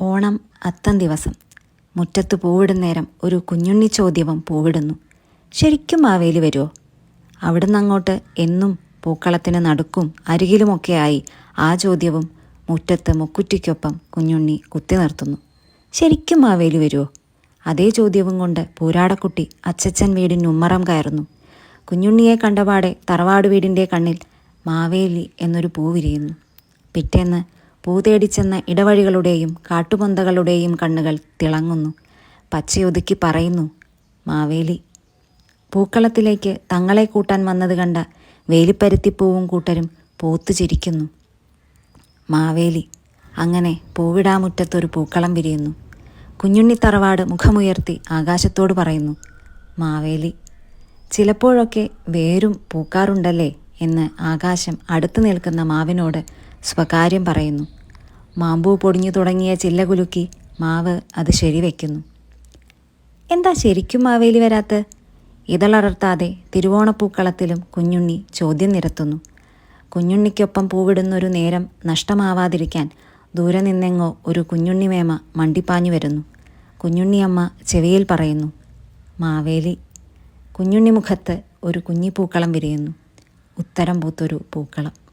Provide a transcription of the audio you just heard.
ഓണം അത്തം ദിവസം. മുറ്റത്ത് പൂവിടും നേരം ഒരു കുഞ്ഞുണ്ണി ചോദ്യവും പൂവിടുന്നു. ശരിക്കും മാവേലി വരുമോ അവിടുന്ന് അങ്ങോട്ട് എന്നും പൂക്കളത്തിന് നടുക്കും അരികിലുമൊക്കെയായി ആ ചോദ്യവും മുറ്റത്ത് മുക്കുറ്റിക്കൊപ്പം കുഞ്ഞുണ്ണി കുത്തി നിർത്തുന്നു. ശരിക്കും മാവേലി വരുമോ അതേ ചോദ്യവും കൊണ്ട് പൂരാടക്കുട്ടി അച്ചച്ചൻ വീടിന് ഉമ്മറം കയറുന്നു. കുഞ്ഞുണ്ണിയെ കണ്ടപാടെ തറവാട് വീടിന്റെ കണ്ണിൽ മാവേലി എന്നൊരു പൂ വിരിയുന്നു. പിറ്റേന്ന് പൂ തേടിച്ചെന്ന ഇടവഴികളുടെയും കാട്ടുപൊന്തകളുടെയും കണ്ണുകൾ തിളങ്ങുന്നു. പച്ചയൊതുക്കി പറയുന്നു മാവേലി പൂക്കളത്തിലേക്ക് തങ്ങളെ കൂട്ടാൻ വന്നത് കണ്ട വേലിപ്പരുത്തിപ്പൂവും കൂട്ടരും പൂത്തു ചിരിക്കുന്നു. മാവേലി അങ്ങനെ പൂവിടാമുറ്റത്തൊരു പൂക്കളം വിരിയുന്നു. കുഞ്ഞുണ്ണിത്തറവാട് മുഖമുയർത്തി ആകാശത്തോട് പറയുന്നു മാവേലി ചിലപ്പോഴൊക്കെ വേരും പൂക്കാറുണ്ടല്ലേ? എന്ന് ആകാശം അടുത്തു നിൽക്കുന്ന മാവിനോട് സ്വകാര്യം പറയുന്നു. മാമ്പൂ പൊടിഞ്ഞു തുടങ്ങിയ ചില്ല കുലുക്കി മാവ് അത് ശരിവെക്കുന്നു എന്താ ശരിക്കും മാവേലി വരാത്ത? ഇതളർത്താതെ തിരുവോണപ്പൂക്കളത്തിലും കുഞ്ഞുണ്ണി ചോദ്യം നിരത്തുന്നു. കുഞ്ഞുണ്ണിക്കൊപ്പം പൂവിടുന്നൊരു നേരം നഷ്ടമാവാതിരിക്കാൻ ദൂരെ നിന്നെങ്ങോ ഒരു കുഞ്ഞുണ്ണിമേമ മണ്ടിപ്പാഞ്ഞു വരുന്നു. കുഞ്ഞുണ്ണിയമ്മ ചെവിയിൽ പറയുന്നു മാവേലി. കുഞ്ഞുണ്ണി മുഖത്ത് ഒരു കുഞ്ഞിപ്പൂക്കളം വിരിയുന്നു. ഉത്തരം പൂത്തൊരു പൂക്കളം.